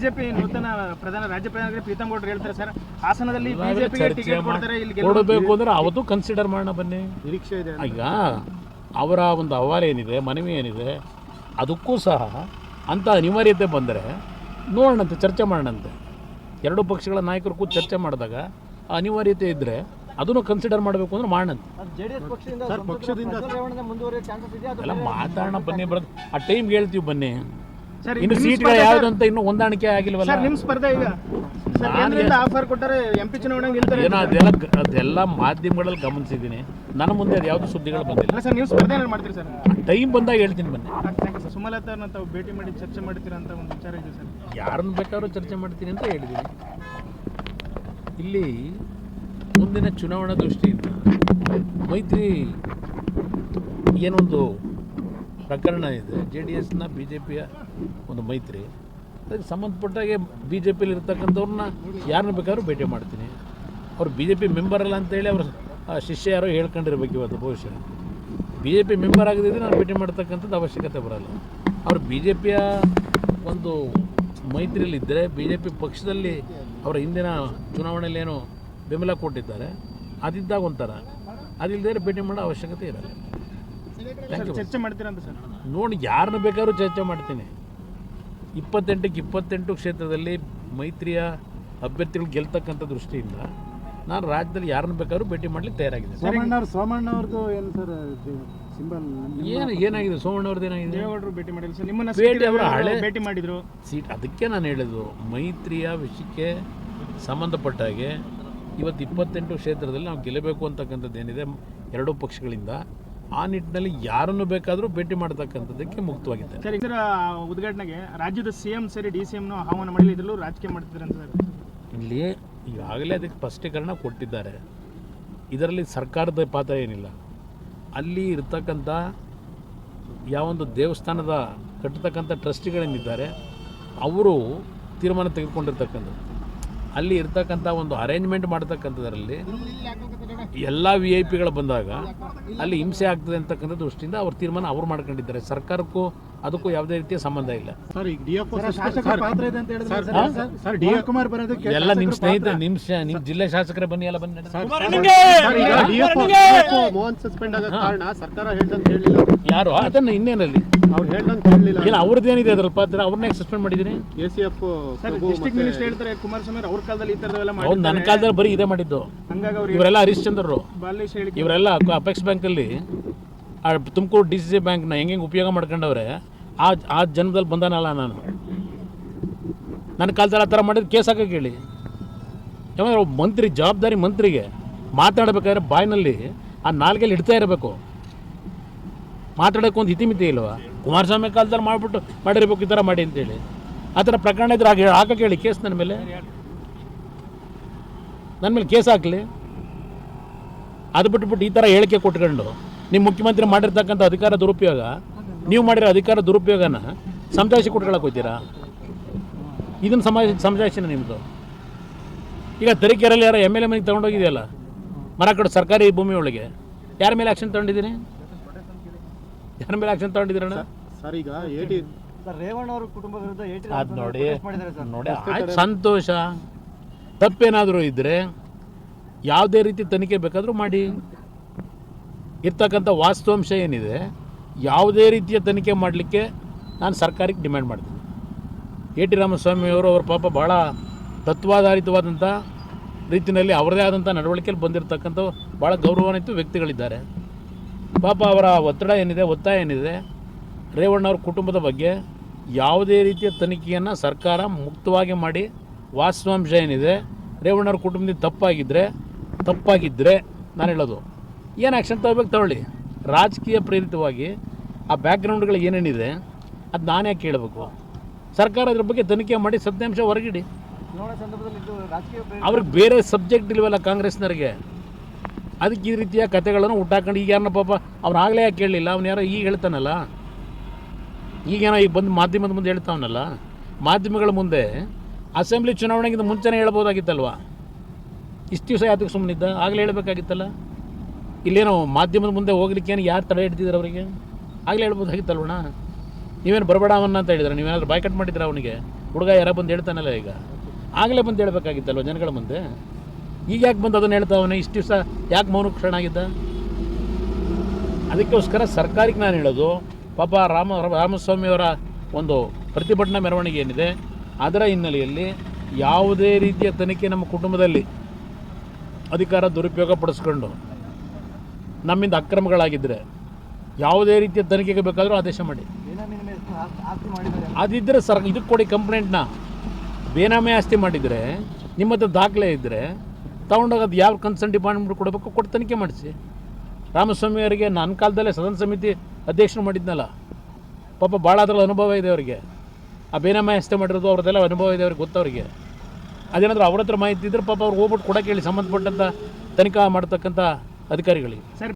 BJP ನೂತನ ಪ್ರಧಾನ ರಾಜ್ಯ ಪ್ರಧಾನ ಪ್ರೀತಮ್ ಗೌಡ್ರು ಹೇಳ್ತಾರೆ ಸರ್ ಹಾಸನದಲ್ಲಿ ಬಿಜೆಪಿಗೆ ಚರ್ಚೆ ಟಿಕೆಟ್ ಕೊಡ್ತಾರೆ ಇಲ್ಲಿ ಕೊಡಬೇಕು ಅಂದ್ರೆ ಅವತ್ತು ಕನ್ಸಿಡರ್ ಮಾಡೋಣ ಬನ್ನಿ. ನಿರೀಕ್ಷೆ ಇದೆ ಈಗ ಅವರ ಒಂದು ಅಹವಾಲು ಏನಿದೆ ಮನವಿ ಏನಿದೆ ಅದಕ್ಕೂ ಸಹ ಅಂತ ಅನಿವಾರ್ಯತೆ ಬಂದರೆ ನೋಡೋಣಂತೆ ಚರ್ಚೆ ಮಾಡೋಣಂತೆ. ಎರಡು ಪಕ್ಷಗಳ ನಾಯಕರು ಕೂತು ಚರ್ಚೆ ಮಾಡಿದಾಗ ಆ ಅನಿವಾರ್ಯತೆ ಇದ್ದರೆ ಅದನ್ನು ಕನ್ಸಿಡರ್ ಮಾಡಬೇಕು ಅಂದ್ರೆ ಮಾಡೋಣಂತೆ. ಜೆಡಿಎಸ್ ಪಕ್ಷದಿಂದ ಎಲ್ಲ ಮಾತಾಡೋಣ ಬನ್ನಿ ಬರೋದು. ಆ ಟೈಮ್ಗೆ ಹೇಳ್ತೀವಿ ಬನ್ನಿ. ಇನ್ನು ಸೀಟ್ಗಳು ಯಾವ್ದು ಅಂತ ಇನ್ನು ಹೊಂದಾಣಿಕೆ ಆಗಿಲ್ವಲ್ಲ? ಸರ್ ನಿಮ್ ಸ್ಪರ್ಧೆ ಈಗ. ಸರ್ ಕೇಂದ್ರದಿಂದ ಆಫರ್ ಕೊಟ್ಟರೆ ಎಂಪಿ ಚುನಾವಣೆ ಗೆಲ್ತಾರೆ ಏನೋ ಅದೆಲ್ಲ ಅದೆಲ್ಲ ಮಾಧ್ಯಮಗಳಲ್ಲಿ ಗಮನಿಸಿದ್ದೀನಿ. ನನ್ನ ಮುಂದೆ ಅದು ಯಾವುದು ಸುದ್ದಿಗಳು ಬಂದಿಲ್ಲ. ಅಲ್ಲ ಸರ್ ನೀವು ಸ್ಪರ್ಧೆ ಏನಾದ್ರು ಮಾಡ್ತೀರಿ ಸರ್? ಟೈಮ್ ಬಂದಾಗ ಹೇಳ್ತೀನಿ ಬನ್ನಿ. ಸರ್. ಸುಮಲತಾ ಅವ್ರನ್ನ ತಾವು ಭೇಟಿ ಮಾಡಿ ಚರ್ಚೆ ಮಾಡ್ತೀರಾ ಅಂತ ಒಂದು ವಿಚಾರ ಇದೆ ಸರ್. ಯಾರನ್ನು ಬೇಕಾದ್ರೂ ಚರ್ಚೆ ಮಾಡ್ತೀನಿ ಅಂತ ಹೇಳಿದ್ದೀನಿ. ಇಲ್ಲಿ ಮುಂದಿನ ಚುನಾವಣಾ ದೃಷ್ಟಿಯಿಂದ ಮೈತ್ರಿ ಏನೊಂದು ಪ್ರಕರಣ ಇದೆ. ಜೆ ಡಿ ಎಸ್ನ ಬಿ ಜೆ ಪಿಯ ಒಂದು ಮೈತ್ರಿ. ಅದಕ್ಕೆ ಸಂಬಂಧಪಟ್ಟಾಗೆ ಬಿ ಜೆ ಪಿಲಿ ಇರ್ತಕ್ಕಂಥವ್ರನ್ನ ಯಾರನ್ನ ಬೇಕಾದ್ರೂ ಭೇಟಿ ಮಾಡ್ತೀನಿ. ಅವ್ರು ಬಿ ಜೆ ಪಿ ಮೆಂಬರ್ ಅಲ್ಲ ಅಂತೇಳಿ ಅವ್ರ ಶಿಷ್ಯ ಯಾರೋ ಹೇಳ್ಕೊಂಡಿರ್ಬೇಕು ಇವತ್ತು ಬಹುಶಃ ಬಿ ಜೆ ಪಿ ಮೆಂಬರ್ ಆಗದಿದ್ದರೆ ನಾನು ಭೇಟಿ ಮಾಡ್ತಕ್ಕಂಥದ್ದು ಅವಶ್ಯಕತೆ ಬರಲ್ಲ. ಅವ್ರು ಬಿ ಜೆ ಪಿಯ ಒಂದು ಮೈತ್ರಿಯಲ್ಲಿದ್ದರೆ ಬಿ ಜೆ ಪಿ ಪಕ್ಷದಲ್ಲಿ ಅವರ ಹಿಂದಿನ ಚುನಾವಣೆಯಲ್ಲಿ ಏನು ಬೆಂಬಲ ಕೊಟ್ಟಿದ್ದಾರೆ. ಅದಿದ್ದಾಗ ಒಂಥರ. ಅದಿಲ್ಲದೆ ಭೇಟಿ ಮಾಡೋ ಅವಶ್ಯಕತೆ ಇರಲ್ಲ. ಚರ್ಚೆ ಮಾಡ್ತೀರಂತ ಅಂತ ಸರ್? ನೋಡಿ ಯಾರನ್ನ ಬೇಕಾದ್ರೂ ಚರ್ಚೆ ಮಾಡ್ತೀನಿ. ಇಪ್ಪತ್ತೆಂಟಕ್ಕೆ ಇಪ್ಪತ್ತೆಂಟು ಕ್ಷೇತ್ರದಲ್ಲಿ ಮೈತ್ರಿಯ ಅಭ್ಯರ್ಥಿಗಳು ಗೆಲ್ತಕ್ಕಂಥ ದೃಷ್ಟಿಯಿಂದ ನಾನು ರಾಜ್ಯದಲ್ಲಿ ಯಾರನ್ನ ಬೇಕಾದ್ರೂ ಭೇಟಿ ಮಾಡ್ಲಿಕ್ಕೆ ತಯಾರಾಗಿದೆ ಸೋಮಣ್ಣ ಅವ್ರು ಸೋಮಣ್ಣ ಅವ್ರದ್ದು ಏನು ಸರ್ ಸಿಂಬಲ್? ಏನು ಏನಾಗಿದೆ? ಸೋಮಣ್ಣ ಅವ್ರದ್ದು ಏನಾಗಿದೆ? ದೇವೇಗೌಡರು ಭೇಟಿ ಮಾಡಿಲ್ಲ ಸರ್. ನಿಮ್ಮನ್ನ ಭೇಟಿ ಅವರು ಹಳೆ- ಭೇಟಿ ಮಾಡಿದ್ರು. ಸೀಟ್ ಅದಕ್ಕೆ ನಾನು ಹೇಳಿದ್ದು ಮೈತ್ರಿಯ ವಿಷಯಕ್ಕೆ ಸಂಬಂಧಪಟ್ಟ ಹಾಗೆ ಇವತ್ತು ಇಪ್ಪತ್ತೆಂಟು ಕ್ಷೇತ್ರದಲ್ಲಿ ನಾವು ಗೆಲ್ಲಬೇಕು ಅಂತಕ್ಕಂಥದ್ದು ಏನಿದೆ? ಎರಡೂ ಪಕ್ಷಗಳಿಂದ ಆ ನಿಟ್ಟಿನಲ್ಲಿ ಯಾರನ್ನು ಬೇಕಾದರೂ ಭೇಟಿ ಮಾಡತಕ್ಕಂಥದ್ದಕ್ಕೆ ಮುಕ್ತವಾಗಿದೆ ಸರ್ ಇದರ ಉದ್ಘಾಟನೆಗೆ ರಾಜ್ಯದ ಸಿ ಎಂ ಸೇರಿ ಡಿ ಸಿ ಎಂನು ಆಹ್ವಾನ ಮಾಡಲಿ ಇದರಲ್ಲೂ ರಾಜಕೀಯ ಮಾಡ್ತಿದ್ದಾರೆ ಅಂತ ಸರ್. ಇಲ್ಲಿ ಈಗಾಗಲೇ ಅದಕ್ಕೆ ಸ್ಪಷ್ಟೀಕರಣ ಕೊಟ್ಟಿದ್ದಾರೆ. ಇದರಲ್ಲಿ ಸರ್ಕಾರದ ಪಾತ್ರ ಏನಿಲ್ಲ. ಅಲ್ಲಿ ಇರ್ತಕ್ಕಂಥ ಯಾವೊಂದು ದೇವಸ್ಥಾನದ ಕಟ್ಟತಕ್ಕಂಥ ಟ್ರಸ್ಟಿಗಳೇನಿದ್ದಾರೆ ಅವರು ತೀರ್ಮಾನ ತೆಗೆದುಕೊಂಡಿರ್ತಕ್ಕಂಥದ್ದು. ಅಲ್ಲಿ ಇರ್ತಕ್ಕಂಥ ಒಂದು ಅರೇಂಜ್ಮೆಂಟ್ ಮಾಡ್ತಕ್ಕಂಥದ್ರಲ್ಲಿ ಎಲ್ಲ ವಿ ಐ ಪಿಗಳು ಬಂದಾಗ ಅಲ್ಲಿ ಹಿಂಸೆ ಆಗ್ತದೆ ಅಂತಕ್ಕಂಥ ದೃಷ್ಟಿಯಿಂದ ಅವ್ರ ತೀರ್ಮಾನ ಅವ್ರು ಮಾಡ್ಕೊಂಡಿದ್ದಾರೆ. ಸರ್ಕಾರಕ್ಕೂ ಅದಕ್ಕೂ ಯಾವುದೇ ರೀತಿಯ ಸಂಬಂಧ ಇಲ್ಲ. ಸರ್ ಈಗ ಡಿ ಎಫ್ ಪಾತ್ರ ಇದೆ ಅಂತ ಹೇಳಿದ್ರೆ ಹಾ? ಸರ್ ಡಿ ಕುಮಾರ್ ಬರೋದಕ್ಕೆ ಎಲ್ಲ ನಿಮ್ಮ ಸ್ನೇಹಿತ ನಿಮ್ಮ ನಿಮ್ ನಿಮ್ಮ ಜಿಲ್ಲೆ ಶಾಸಕರ ಬನ್ನಿ ಎಲ್ಲ ಬನ್ನಿ ಮೋಹನ್ ಸಸ್ಪೆಂಡ್ ಆಗೋ ಕಾರಣ ಸರ್ಕಾರ ಹೇಳ್ದಂತ ಹೇಳಿಲ್ಲ. ಯಾರು? ಅದನ್ನ ಇನ್ನೇನಲ್ಲಿ. ಅವ್ರು ಹೇಳ್ದಂತ ಹೇಳಲಿಲ್ಲ ಏನು ಅವ್ರದ್ದೇನಿದೆ ಅದ್ರಲ್ಲಿ ಪಾತ್ರ? ಅವ್ರನ್ನೇ ಸಸ್ಪೆಂಡ್ ಮಾಡಿದ್ದೀನಿ A C F sir district minister ಹೇಳ್ತಾರೆ ಕುಮಾರಸ್ವಾಮಿ ಅವ್ರು ಅವ್ರ ಕಾಲದಲ್ಲಿ ಈ ಥರದವೆಲ್ಲ ಅವ್ರು ನನ್ನ ಮಾಡಿ ಕಾಲದಲ್ಲಿ ಬರೀ ಇದೇ ಮಾಡಿದ್ದು. ಇವರೆಲ್ಲ ಹರಿಶ್ಚಂದ್ರರು ಇವರೆಲ್ಲ ಅಪೆಕ್ಸ್ ಬ್ಯಾಂಕಲ್ಲಿ ಆ ತುಮಕೂರು ಡಿ ಸಿ ಸಿ ಬ್ಯಾಂಕ್ನ ಹೆಂಗೆ ಉಪಯೋಗ ಮಾಡ್ಕೊಂಡವ್ರೆ, ಆ ಆ ಜನ್ಮದಲ್ಲಿ ಬಂದಾನಲ್ಲ ನಾನು. ನನ್ನ ಕಾಲದಲ್ಲಿ ಆ ಥರ ಮಾಡಿದ್ರೆ ಕೇಸ್ ಹಾಕಕ್ಕೆ ಹೇಳಿ. ಯಾಕಂದ್ರೆ ಒಬ್ಬ ಮಂತ್ರಿ, ಜವಾಬ್ದಾರಿ ಮಂತ್ರಿಗೆ ಮಾತಾಡಬೇಕಾದ್ರೆ ಬಾಯಿನಲ್ಲಿ ಆ ನಾಲ್ಗೆಲ್ಲಿ ಇಡ್ತಾ ಇರಬೇಕು. ಮಾತಾಡೋಕೆ ಒಂದು ಇತಿಮಿತಿ ಇಲ್ವಾ? ಕುಮಾರಸ್ವಾಮಿ ಕಾಲದಲ್ಲಿ ಮಾಡಿಬಿಟ್ಟು ಮಾಡಿರ್ಬೇಕು ಈ ಥರ ಮಾಡಿ ಅಂತೇಳಿ. ಆ ಥರ ಪ್ರಕರಣ ಇದ್ರೆ ಹಾಗೆ ಹಾಕಕ್ಕೆ ಹೇಳಿ ಕೇಸ್ ನನ್ನ ಮೇಲೆ. ನನ್ನ ಮೇಲೆ ಕೇಸ್ ಹಾಕಲಿ. ಅದು ಬಿಟ್ಬಿಟ್ಟು ಈ ಥರ ಹೇಳಿಕೆ ಕೊಟ್ಕೊಂಡು ನಿಮ್ಮ ಮುಖ್ಯಮಂತ್ರಿ ಮಾಡಿರ್ತಕ್ಕಂಥ ಅಧಿಕಾರ ದುರುಪಯೋಗ ನೀವು ಮಾಡಿರೋ ಅಧಿಕಾರ ದುರುಪಯೋಗನ ಸಮಜಾಯಿಸಿ ಕೊಟ್ಕೊಳಕ್ಕೆ ಹೋಗ್ತೀರಾ ಇದನ್ನು ಸಮಾಜ ಸಮಜಾಯಿಸಿನ ನಿಮ್ಮದು ಈಗ ತರೀಕೆರೆಯಲ್ಲಿ ಯಾರೋ ಎಂ ಎಲ್ ಎ ಮನೆಗೆ ತೊಗೊಂಡೋಗಿದೆಯಲ್ಲ? ಮರ ಕಡೆ ಸರ್ಕಾರಿ ಭೂಮಿ ಒಳಗೆ. ಯಾರ ಮೇಲೆ ಆ್ಯಕ್ಷನ್ ತೊಗೊಂಡಿದ್ದೀನಿ ಯಾರ ಮೇಲೆ ಆ್ಯಕ್ಷನ್ ತೊಗೊಂಡಿದ್ದೀರಣ್ಣ? ಸರ್ ಈಗ ಏಟಿ ಸರ್ ರೇವಣ್ಣ ಅವ್ರ ಕುಟುಂಬ ವಿರುದ್ಧ ಏಟಿ ಅದು ನೋಡಿ ನೋಡಿ ಆಯ್ತು. ಸಂತೋಷ. ತಪ್ಪೇನಾದರೂ ಇದ್ದರೆ ಯಾವುದೇ ರೀತಿ ತನಿಖೆ ಬೇಕಾದರೂ ಮಾಡಿ. ಇರ್ತಕ್ಕಂಥ ವಾಸ್ತವಾಂಶ ಏನಿದೆ, ಯಾವುದೇ ರೀತಿಯ ತನಿಖೆ ಮಾಡಲಿಕ್ಕೆ ನಾನು ಸರ್ಕಾರಕ್ಕೆ ಡಿಮ್ಯಾಂಡ್ ಮಾಡ್ತೀನಿ. ಎ ಟಿ ರಾಮಸ್ವಾಮಿಯವರು ಅವರ ಪಾಪ ಭಾಳ ತತ್ವಾಧಾರಿತವಾದಂಥ ರೀತಿಯಲ್ಲಿ ಅವರದೇ ಆದಂಥ ನಡವಳಿಕೆಯಲ್ಲಿ ಬಂದಿರತಕ್ಕಂಥ ಭಾಳ ಗೌರವಾನ್ವಿತ ವ್ಯಕ್ತಿಗಳಿದ್ದಾರೆ. ಪಾಪ ಅವರ ಒತ್ತಡ ಏನಿದೆ, ಒತ್ತಾಯ ಏನಿದೆ, ರೇವಣ್ಣ ಅವ್ರ ಕುಟುಂಬದ ಬಗ್ಗೆ ಯಾವುದೇ ರೀತಿಯ ತನಿಖೆಯನ್ನು ಸರ್ಕಾರ ಮುಕ್ತವಾಗಿ ಮಾಡಿ, ವಾಸ್ತವಾಂಶ ಏನಿದೆ ರೇವಣ್ಣವ್ರ ಕುಟುಂಬದಿಂದ ತಪ್ಪಾಗಿದ್ದರೆ ತಪ್ಪಾಗಿದ್ದರೆ ನಾನು ಹೇಳೋದು. ಏನು ಆ್ಯಕ್ಷನ್ ತಗೋಬೇಕು ತಗೊಳ್ಳಿ. ರಾಜಕೀಯ ಪ್ರೇರಿತವಾಗಿ ಆ ಬ್ಯಾಕ್ಗ್ರೌಂಡ್ಗಳು ಏನೇನಿದೆ ಅದು ನಾನು ಯಾಕೆ ಕೇಳಬೇಕು ಸರ್ಕಾರ ಅದ್ರ ಬಗ್ಗೆ ತನಿಖೆ ಮಾಡಿ ಸತ್ಯಾಂಶ ಹೊರಗಿಡಿ. ಅವ್ರಿಗೆ ಬೇರೆ ಸಬ್ಜೆಕ್ಟ್ ಇಲ್ವಲ್ಲ ಕಾಂಗ್ರೆಸ್ನವ್ರಿಗೆ? ಅದಕ್ಕೆ ಈ ರೀತಿಯ ಕಥೆಗಳನ್ನು ಹುಟ್ಟಾಕೊಂಡು ಈಗ ಯಾರನ್ನ ಪಾಪ ಅವ್ನು ಆಗಲೇ ಯಾಕೆ ಕೇಳಲಿಲ್ಲ? ಅವ್ನು ಯಾರೋ ಈಗ ಹೇಳ್ತಾನಲ್ಲ? ಈಗೇನೋ ಈಗ ಬಂದು ಮಾಧ್ಯಮದ ಮುಂದೆ ಹೇಳ್ತಾವನಲ್ಲ? ಮಾಧ್ಯಮಗಳ ಮುಂದೆ ಅಸೆಂಬ್ಲಿ ಚುನಾವಣೆಗಿಂತ ಮುಂಚೆನೇ ಹೇಳ್ಬೋದಾಗಿತ್ತಲ್ವ? ಇಷ್ಟು ದಿವಸ ಯಾತಕ್ಕೆ ಸುಮ್ಮನಿದ್ದ ಆಗಲೇ ಹೇಳಬೇಕಾಗಿತ್ತಲ್ಲ? ಇಲ್ಲೇನೋ ಮಾಧ್ಯಮದ ಮುಂದೆ ಹೋಗ್ಲಿಕ್ಕೆ ಏನು ಯಾರು ತಡೆ ಹಿಡ್ದಿದ್ರು ಅವರಿಗೆ? ಆಗಲೇ ಹೇಳ್ಬೋದಾಗಿತ್ತಲ್ವಣ ನೀವೇನು ಬರಬೇಡ ಅವನ್ನ ಅಂತ ಹೇಳಿದ್ರೆ, ನೀವೇನಾದ್ರು ಬಾಯ್ಕಟ್ ಮಾಡಿದ್ರೆ ಅವನಿಗೆ? ಹುಡುಗ ಯಾರ ಬಂದು ಹೇಳ್ತಾನಲ್ಲ ಈಗ. ಆಗಲೇ ಬಂದು ಹೇಳ್ಬೇಕಾಗಿತ್ತಲ್ವ ಜನಗಳ ಮುಂದೆ? ಈಗ ಯಾಕೆ ಬಂದು ಅದನ್ನು ಹೇಳ್ತಾವನೆ ಇಷ್ಟು ದಿವಸ ಯಾಕೆ ಮೌನ ಕ್ಷಣ ಆಗಿದ್ದ? ಅದಕ್ಕೋಸ್ಕರ ಸರ್ಕಾರಕ್ಕೆ ನಾನು ಹೇಳೋದು, ಪಾಪ ರಾಮ ರಾಮಸ್ವಾಮಿಯವರ ಒಂದು ಪ್ರತಿಭಟನಾ ಮೆರವಣಿಗೆ ಏನಿದೆ, ಅದರ ಹಿನ್ನೆಲೆಯಲ್ಲಿ ಯಾವುದೇ ರೀತಿಯ ತನಿಖೆ ನಮ್ಮ ಕುಟುಂಬದಲ್ಲಿ ಅಧಿಕಾರ ದುರುಪಯೋಗ ಪಡಿಸ್ಕೊಂಡು ನಮ್ಮಿಂದ ಅಕ್ರಮಗಳಾಗಿದ್ದರೆ ಯಾವುದೇ ರೀತಿಯ ತನಿಖೆಗೆ ಬೇಕಾದರೂ ಆದೇಶ ಮಾಡಿ. ಅದಿದ್ದರೆ ಸರ್, ಇದಕ್ಕೆ ಕೊಡಿ ಕಂಪ್ಲೇಂಟ್ನ. ಬೇನಾಮೆ ಆಸ್ತಿ ಮಾಡಿದರೆ ನಿಮ್ಮ ಹತ್ರ ದಾಖಲೆ ಇದ್ದರೆ ತಗೊಂಡಾಗ ಅದು ಯಾವ ಕನ್ಸರ್ನ್ ಡಿಪಾರ್ಟ್ಮೆಂಟ್ ಕೊಡಬೇಕು ಕೊಟ್ಟು ತನಿಖೆ ಮಾಡಿಸಿ. ರಾಮಸ್ವಾಮಿ ಅವರಿಗೆ ನನ್ನ ಕಾಲದಲ್ಲೇ ಸದನ ಸಮಿತಿ ಅಧ್ಯಕ್ಷರು ಮಾಡಿದ್ನಲ್ಲ, ಪಾಪ ಭಾಳ ಅದರಲ್ಲಿ ಅನುಭವ ಇದೆ ಅವರಿಗೆ. ಆ ಬೇನಾಮೆ ಆಸ್ತಿ ಮಾಡಿರೋದು ಅವ್ರದ್ದೆಲ್ಲ ಅನುಭವ ಇದೆ ಅವ್ರಿಗೆ ಗೊತ್ತವರಿಗೆ ಅದೇನಾದರೂ ಅವ್ರ ಹತ್ರ ಮಾಹಿತಿ ಇದ್ದರೆ ಪಾಪ ಅವ್ರು ಹೋಗ್ಬಿಟ್ಟು ಕೊಡೋಕೆ ಹೇಳಿ ಸಂಬಂಧಪಟ್ಟಂಥ ತನಿಖಾ ಮಾಡ್ತಕ್ಕಂಥ ಅಧಿಕಾರಿಗಳಿಗೆ. ಸರ್